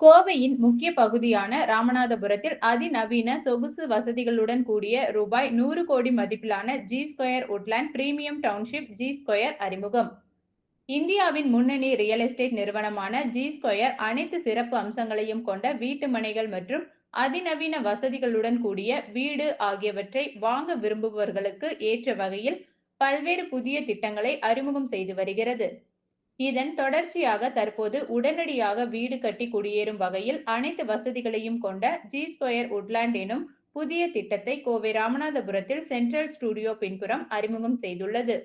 கோவையின் முக்கிய பகுதியான ராமநாதபுரத்தில் அதிநவீன சொகுசு வசதிகளுடன் கூடிய ரூபாய் நூறு கோடி மதிப்பிலான G square woodland premium township G square அறிமுகம். இந்தியாவின் முன்னணி ரியல் எஸ்டேட் நிறுவனமான ஜி ஸ்கொயர் அனைத்து சிறப்பு அம்சங்களையும் கொண்ட வீட்டு மனைகள் மற்றும் அதிநவீன வசதிகளுடன் கூடிய வீடு ஆகியவற்றை வாங்க விரும்புபவர்களுக்கு ஏற்ற வகையில் பல்வேறு புதிய திட்டங்களை அறிமுகம் செய்து வருகிறது. இதன் தொடர்ச்சியாக தற்போது உடனடியாக வீடு கட்டி குடியேறும் வகையில் அனைத்து வசதிகளையும் கொண்ட ஜி ஸ்கொயர் உட்லாண்ட் எனும் புதிய திட்டத்தை கோவை ராமநாதபுரத்தில் சென்ட்ரல் ஸ்டுடியோ பின்புறம் அறிமுகம் செய்துள்ளது.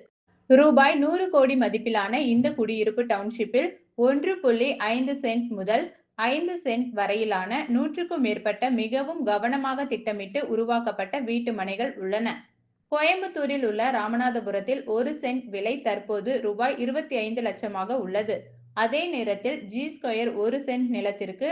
ரூபாய் நூறு கோடி மதிப்பிலான இந்த குடியிருப்பு டவுன்ஷிப்பில் ஒன்று புள்ளி ஐந்து சென்ட் முதல் ஐந்து சென்ட் வரையிலான நூற்றுக்கும் மேற்பட்ட மிகவும் கவனமாக திட்டமிட்டு உருவாக்கப்பட்ட வீட்டு மனைகள் உள்ளன. கோயம்புத்தூரில் உள்ள ராமநாதபுரத்தில் ஒரு சென்ட் விலை தற்போது ரூபாய் இருபத்தி ஐந்து லட்சமாக உள்ளது. அதே நேரத்தில் ஜி ஸ்கொயர் ஒரு சென்ட் நிலத்திற்கு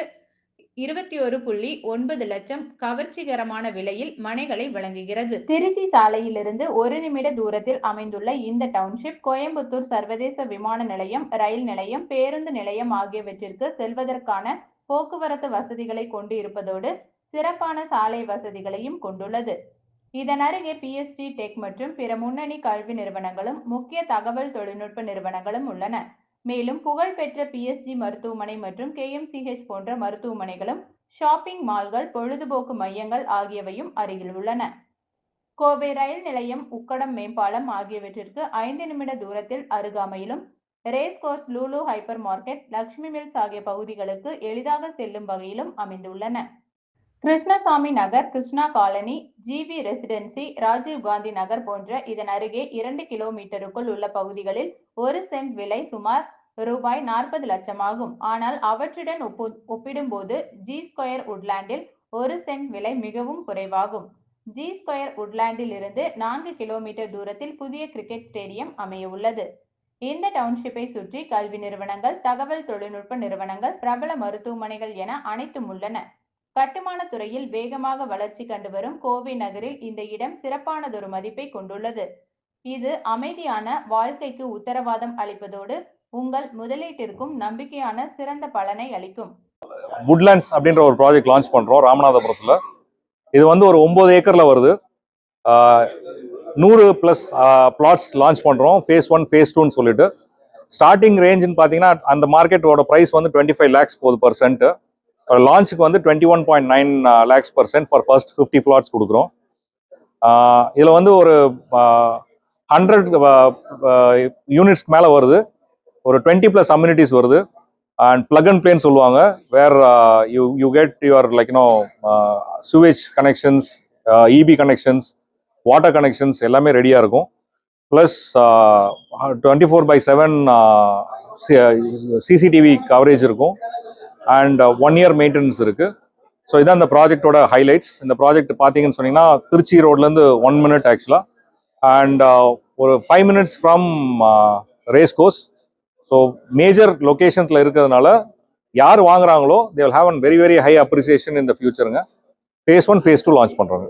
இருபத்தி ஒரு புள்ளி ஒன்பது லட்சம் கவர்ச்சிகரமான விலையில் மனைகளை வழங்குகிறது. திருச்சி சாலையிலிருந்து ஒரு நிமிட தூரத்தில் அமைந்துள்ள இந்த டவுன்ஷிப் கோயம்புத்தூர் சர்வதேச விமான நிலையம் ரயில் நிலையம் பேருந்து நிலையம் ஆகியவற்றிற்கு செல்வதற்கான போக்குவரத்து வசதிகளை கொண்டு இருப்பதோடு சிறப்பான சாலை வசதிகளையும் கொண்டுள்ளது. இதன் அருகே பிஎஸ்டி டெக் மற்றும் பிற முன்னணி கல்வி நிறுவனங்களும் முக்கிய தகவல் தொழில்நுட்ப நிறுவனங்களும் உள்ளன. மேலும் புகழ்பெற்ற பிஎஸ்ஜி மருத்துவமனை மற்றும் கேஎம்சிஹெச் போன்ற மருத்துவமனைகளும் ஷாப்பிங் மால்கள் பொழுதுபோக்கு மையங்கள் ஆகியவையும் அருகில் உள்ளன. கோவை ரயில் நிலையம் உக்கடம் மேம்பாலம் ஆகியவற்றிற்கு ஐந்து நிமிட தூரத்தில் அருகாமையிலும் race course Lulu hypermarket Lakshmi mills ஆகிய பகுதிகளுக்கு எளிதாக செல்லும் வகையிலும் அமைந்துள்ளன. Krishnasamy Nagar Krishna colony GV residency Rajiv Gandhi Nagar போன்ற இதன் அருகே இரண்டு கிலோமீட்டருக்குள் உள்ள பகுதிகளில் ஒரு சென்ட் விலை சுமார் ரூபாய் நாற்பது லட்சமாகும். ஆனால் அவற்றுடன் ஒப்பு ஒப்பிடும்போது ஜி ஸ்கொயர் உட்லாண்டில் ஒரு சென்ட் விலை மிகவும் குறைவாகும். ஜி ஸ்கொயர் உட்லாண்டில் இருந்து நான்கு கிலோமீட்டர் தூரத்தில் புதிய கிரிக்கெட் ஸ்டேடியம் அமைய உள்ளது இந்த டவுன்ஷிப்பை சுற்றி கல்வி நிறுவனங்கள் தகவல் தொழில்நுட்ப நிறுவனங்கள் பிரபல மருத்துவமனைகள் என அனைத்தும் உள்ளன. கட்டுமான துறையில் வேகமாக வளர்ச்சி கண்டு வரும் கோவை நகரில் இந்த இடம் சிறப்பானதொரு மதிப்பை கொண்டுள்ளது. இது அமைதியான வாழ்க்கைக்கு உத்தரவாதம் அளிப்பதோடு உங்கள் முதலீட்டிற்கும் நம்பிக்கையான சிறந்த பலனை அளிக்கும். வுட்லேண்ட்ஸ் அப்படின்ற ஒரு ப்ராஜெக்ட் லான்ச் பண்ணுறோம் ராமநாதபுரத்தில். இது வந்து ஒரு ஒம்பது ஏக்கரில் வருது. நூறு ப்ளஸ் பிளாட்ஸ் லான்ச் பண்ணுறோம் ஃபேஸ் ஒன் ஃபேஸ் டூன்னு சொல்லிட்டு. ஸ்டார்டிங் ரேஞ்சுன்னு பார்த்தீங்கன்னா அந்த மார்க்கெட்டோட ப்ரைஸ் வந்து டுவெண்ட்டி ஃபைவ் லேக்ஸ் போகுது பர்சன்ட் லான்ச்சுக்கு வந்து twenty one point nine lakhs percent for first fifty flats கொடுக்குறோம். இதில் வந்து ஒரு ஹண்ட்ரட் யூனிட்ஸ்க்கு மேலே வருது. ஒரு டுவெண்ட்டி ப்ளஸ் அம்யூனிட்டிஸ் வருது. அண்ட் பிளக் அண்ட் பிளேன்னு சொல்லுவாங்க. Where you you get your like no sewage connections EB connections water connections எல்லாமே ரெடியாக இருக்கும். Plus twenty four by seven CCTV coverage இருக்கும். அண்ட் ஒன் இயர் மெயின்டெனன்ஸ் இருக்குது ஸோ இதான் இந்த ப்ராஜெக்டோட ஹைலைட்ஸ் இந்த ப்ராஜெக்ட் பார்த்தீங்கன்னு சொன்னீங்கன்னா திருச்சி ரோட்லேருந்து ஒன் மினிட் ஆக்சுவலாக அண்ட் ஒரு five minutes from race course so major லொக்கேஷன்ஸில் இருக்கிறதுனால யார் வாங்குறாங்களோ they will earn very very high appreciation இந்த ஃபியூச்சருங்க phase one phase two launch பண்ணுறாங்க